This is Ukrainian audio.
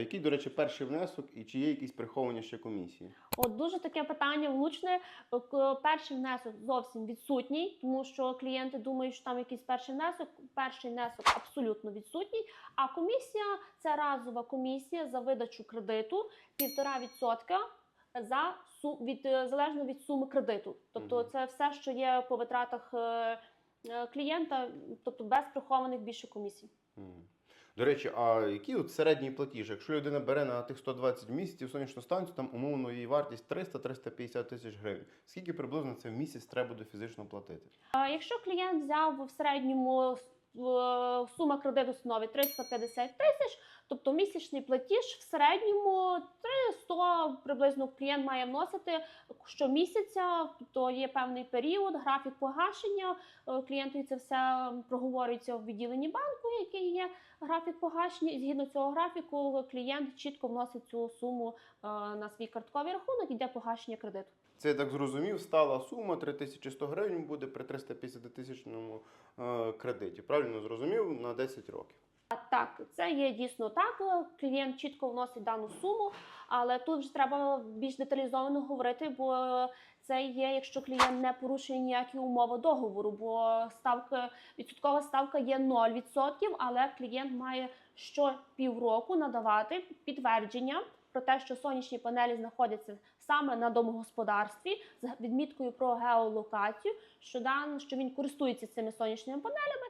А який, до речі, перший внесок і чи є якісь приховані ще комісії? От дуже таке питання влучне. Е, Перший внесок зовсім відсутній, тому що клієнти думають, що там якийсь перший внесок. Перший внесок абсолютно відсутній. А комісія це разова комісія за видачу кредиту півтора відсотка за су від е, залежно від суми кредиту. Тобто, Мгм. це все, що є по витратах е, клієнта, тобто без прихованих більше комісій. До речі, а який от середній платіж? Якщо людина бере на тих 120 місяців сонячну станцію, там умовно її вартість 300-350 тисяч гривень. Скільки приблизно це в місяць треба буде фізично платити? А Якщо клієнт взяв в середньому е, сума кредиту становить 350 тисяч, тобто місячний платіж в середньому 300 приблизно клієнт має вносити щомісяця, тобто є певний період, графік погашення. Е, Клієнту це все проговорюється в відділенні банку, який є графік погашення. І згідно цього графіку клієнт чітко вносить цю суму е, на свій картковий рахунок, іде погашення кредиту. Це я так зрозумів, стала сума 3100 гривень буде при 350 тисячному е, кредиті. Правильно зрозумів на 10 років. Так, це є дійсно так. Клієнт чітко вносить дану суму, але тут вже треба більш деталізовано говорити, бо це є, якщо клієнт не порушує ніякі умови договору, бо ставка відсоткова ставка є 0%, але клієнт має що півроку надавати підтвердження. Про те, що сонячні панелі знаходяться саме на домогосподарстві з відміткою про геолокацію, що дан, що він користується цими сонячними панелями,